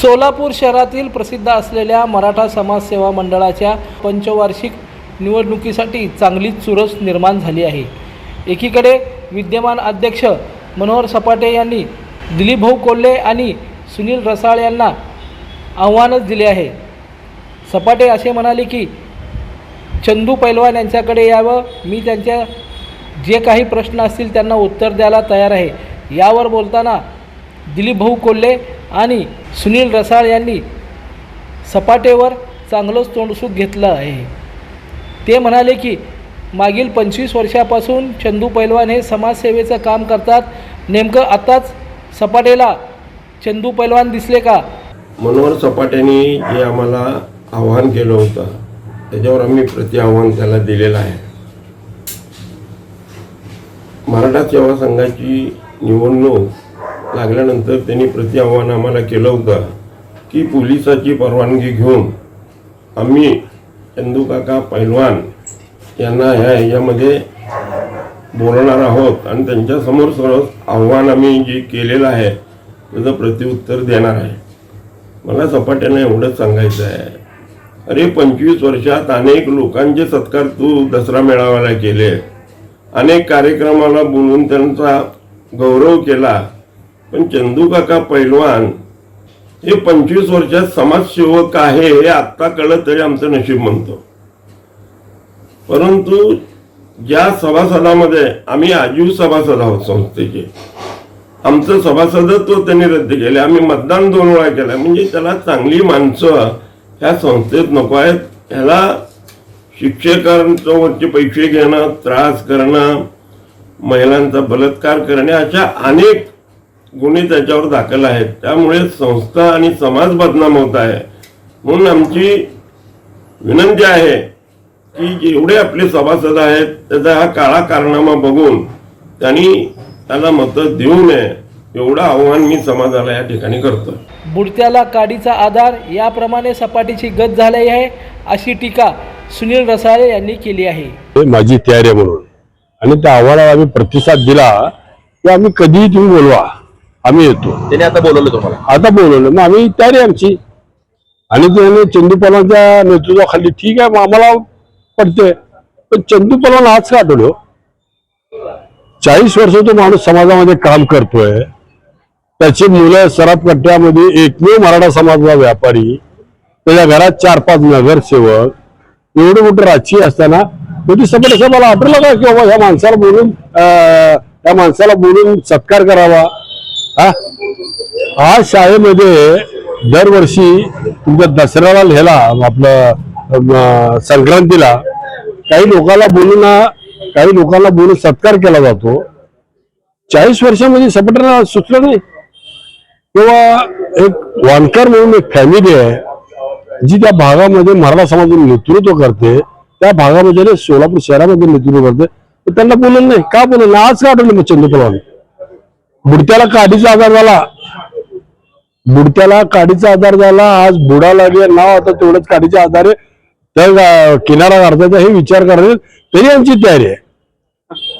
सोलापूर शहरातील प्रसिद्ध असलेल्या मराठा समाजसेवा मंडळाच्या पंचवार्षिक निवडणुकीसाठी चांगलीच चुरस निर्माण झाली आहे. एकीकडे विद्यमान अध्यक्ष मनोहर सपाटे यांनी दिलीपभाऊ कोल्हे आणि सुनील रसाळ यांना आव्हानच दिले आहे. सपाटे असे म्हणाले की चंदू पैलवान यांच्याकडे यावं मी त्यांच्या जे काही प्रश्न असतील त्यांना उत्तर द्यायला तयार आहे. यावर बोलताना दिलीप भाऊ कोल्हे आणि सुनील रसाळ यांनी सपाटेवर चांगलंच तोंडसूक घेतलं आहे. ते म्हणाले की मागील पंचवीस वर्षापासून चंदू पैलवान हे समाजसेवेचं काम करतात. नेमकं आताच सपाटेला चंदू पैलवान दिसले का? मनोहर सपाट्यांनी जे आम्हाला आव्हान केलं होतं. त्याच्यावर आम्ही प्रति आव्हान त्याला दिलेलं आहे. मराठा सेवा संघाची निवडणूक लागल्यानंतर त्यांनी प्रति आव्हान आम्हाला केलं होतं की पोलिसाची परवानगी घेऊन आम्ही चंदूकाका पैलवान यांना ह्या ह्याच्यामध्ये बोलणार आहोत आणि त्यांच्यासमोर सरळ आव्हान आम्ही जे केलेलं आहे त्याचं प्रत्युत्तर देणार आहे. मला सपाट्यानं एवढंच सांगायचं आहे. अरे पंचवीस वर्षात अनेक लोकांचे सत्कार तू दसरा मेळाव्याला केले. अनेक कार्यक्रमाला बोलून त्यांचा गौरव केला. पण चंदू काका पैलवान हे पंचवीस वर्षात समाजसेवक आहे हे आत्ता कळलं तरी आमचं नशीब म्हणतो. परंतु ज्या सभासदामध्ये आम्ही आजीव सभासद आहोत संस्थेचे आमचं सभासदत्व त्यांनी रद्द केले. आम्ही मतदान दोन वेळा केलं. म्हणजे त्याला चांगली माणसं ह्या संस्थेत नको आहेत. ह्याला शिक्षकांचं पैसे घेणं त्रास करणं महिलांचा बलात्कार करणे अशा अनेक गुन्हे त्याच्यावर दाखल आहेत. त्यामुळे संस्था आणि समाज बदनाम होत आहे. म्हणून आमची विनंती आहे की जेवढे आपले सभासद आहेत त्याचा हा काळा कारनामा बघून त्यांनी त्याला मतं देऊ नये. एवढं आव्हान मी समाजाला या ठिकाणी करतो बुडत्याला काडीचा आधार याप्रमाणे सपाटीची गत झाली आहे अशी टीका सुनील रसाळे यांनी केली आहे. हे माझी तयारी आहे म्हणून. आणि त्या आव्हानाला आम्ही प्रतिसाद दिला की आम्ही कधीही तुम्ही बोलवा. आम्ही येतो. त्याने आता बोलवलं तुम्हाला? आता बोलवलं. मग आम्ही तयारी आमची. आणि त्याने चंदू पवारांच्या नेतृत्वाखाली ठीक आहे मग आम्हाला पडते पण चंदू पवार आज का आठवलो चाळीस वर्ष तो माणूस समाजामध्ये काम करतोय. त्याची मुलं सराफ कट्ट्यामध्ये एकमेव मराठा समाजाचा व्यापारी त्याच्या घरात चार पाच नगरसेवक एवढं मोठं राजकीय असताना म्हणजे कधी सभेत असं मला आठवलं का की बाबा ह्या माणसाला बोलून त्या माणसाला बोलून सत्कार करावा? हा? आज शाळेमध्ये दरवर्षी तुमच्या दसऱ्याला ह्याला आपलं संक्रांतीला काही लोकांना बोलून काही लोकांना बोलून सत्कार केला जातो. चाळीस वर्षामध्ये सपाट्याला सुचलं नाही. किंवा एक वानकर म्हणून एक फॅमिली आहे जी त्या भागामध्ये मराठा समाजाचं नेतृत्व करते त्या भागामध्ये सोलापूर शहरामध्ये नेतृत्व करते त्यांना बोललं नाही. का बोललं नाही? आज का आठवलं मग चंदू पवार बुडत्याला काडीचा आधार झाला. बुडत्याला काडीचा आधार झाला. आज बुडा लागे नाव आता तेवढंच काडीच्या आधारे त्या किनारा काढतायचा हे विचार करण्यात तरी आमची तयारी आहे.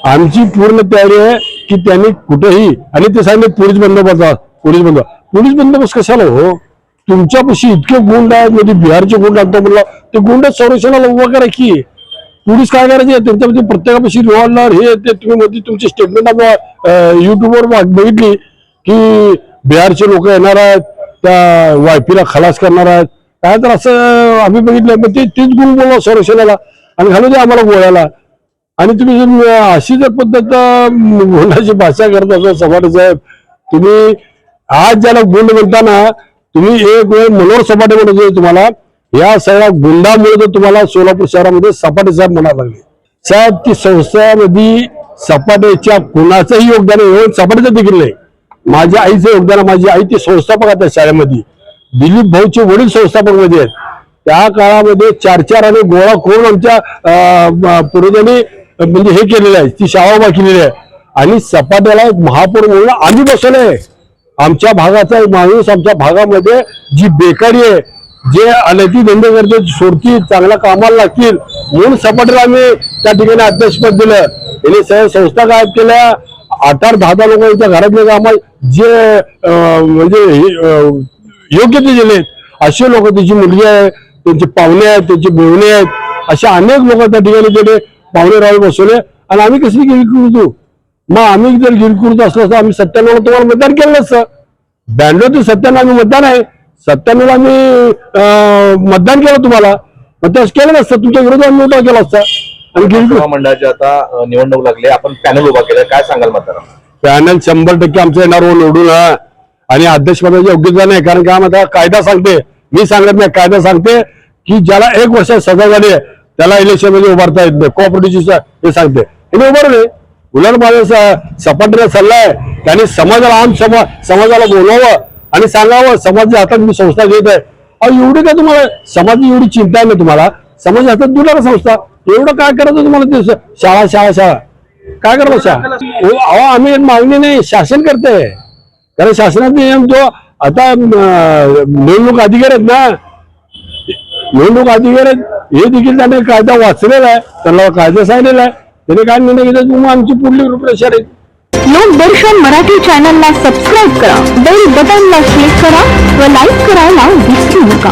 आमची पूर्ण तयारी आहे की त्यांनी कुठेही आणि ते सांगितले पोलीस बंदोबस्त पोलीस बंदोबस्त. पोलीस बंदोबस्त कशाला हो? तुमच्यापाशी इतके गुंड आहेत म्हणजे बिहारचे गुंड आणतो म्हणलं ते गुंड संरक्षणाला उभा करा की. पोलीस काय करायचे? त्यांच्यामध्ये प्रत्येकापाशी रिव्हॉल्वर हे ते तुम्ही मध्ये तुमची स्टेटमेंट युट्यूबवर बघितली की बिहारचे लोक येणार आहेत त्या वायपीला खलास करणार आहेत. काय तर असं आम्ही बघितलं मग ते तीच गुण बोललो संरक्षणाला आणि घालू दे आम्हाला गोळ्याला. आणि तुम्ही जर अशी जर पद्धत बोलण्याची भाषा करत असाल सपाटे साहेब तुम्ही आज ज्याला गुंड म्हणताना तुम्ही एक वेळ मनोहर सपाटे म्हणत होते तुम्हाला. या सगळ्या गुंडामुळे जर तुम्हाला सोलापूर शहरामध्ये सपाटे साहेब म्हणायला लागले. साहेब ती संस्थामध्ये सपाटेच्या कुणाचंही योगदान एवढं सपाटेचं देखील नाही. माझ्या आईचं योगदान माझी आई ती संस्थापक आहे त्या शाळेमध्ये. दिलीप भाऊचे वडील संस्थापकमध्ये आहेत. त्या काळामध्ये चार चार आणि गोळा करून आमच्या पूर्वजांनी म्हणजे हे केलेलं आहे. ती शाळा उभा केलेली आहे. आणि सपाट्याला एक महापौर म्हणून आम्ही बसवलंय. आमच्या भागाचा माणूस आमच्या भागामध्ये जी बेकारी आहे जे अनैतिक धंदे करते सोडतील चांगल्या कामाला लागतील म्हणून सपाटीला आम्ही त्या ठिकाणी अध्यक्षपद दिलं. यांनी सर्व संस्था काय केल्या. आठ आठ दहा दहा लोकांच्या घरातले कामा जे म्हणजे योग्य ते दिले असे लोक त्याची मुलगी आहे त्यांचे पाहुणे आहेत त्यांचे बेवणे आहेत. असे अनेक लोक त्या ठिकाणी गेले पाहुणे राहून बसवले. आणि आम्ही कशी गिरी करू मग आम्ही जर गिरी करत असलो तर आम्ही सत्त्याण्णव तुम्हाला मतदान केलं नसतं. ब्याण्णव ते सत्त्याण्णव आम्ही मतदान आहे. सत्त्याण्णव आम्ही मतदान केलं तुम्हाला. तसं केलं नसतं. तुमच्या विरोधात आम्ही उभा केला असता. आणि गिरी सभा मंडळाची आता निवडणूक लागली. आपण पॅनल उभा केलं. काय सांगाल मतदारांना? पॅनल शंभर टक्के आमचं येणार हो निवडून. आणि अध्यक्षपदाची योग्यता नाही. कारण का आता कायदा सांगते. मी सांगत नाही. कायदा सांगते की ज्याला एक वर्ष सजा झाली आहे त्याला इलेक्शनमध्ये उभारता येत नाही. कोऑपरेटिव्ह हे सांगते. हे उभारले. उलट माझा स- सपाटीला सल्ला आहे त्यांनी समाजाला आम समाज समाजाला बोलावं आणि सांगावं समाज हातात मी संस्था घेत आहे. अहो एवढी काय तुम्हाला समाजाची एवढी चिंता आहे ना तुम्हाला? समाजाच्या हातात दिला संस्था? एवढं काय करायचं तुम्हाला ते शाळा शाळा शाळा? काय करतो शाळा? हो, अहो आम्ही मागणी नाही शासन करते कारण शासनाचा नियम तो आता निवडणूक अधिकारी आहेत ना. निवडणूक अधिकारी आहेत. हे देखील त्याने कायदा वाचलेला आहे. त्यांना कायदा सांगितलेला आहे. त्याने काय निर्णय घेतला? मग आमची पुढली रूपरेषा राहील लोकदर्शन मराठी चॅनलला सबस्क्राईब करा. बेल बटनला क्लिक करा व लाईक करायला विसरू नका.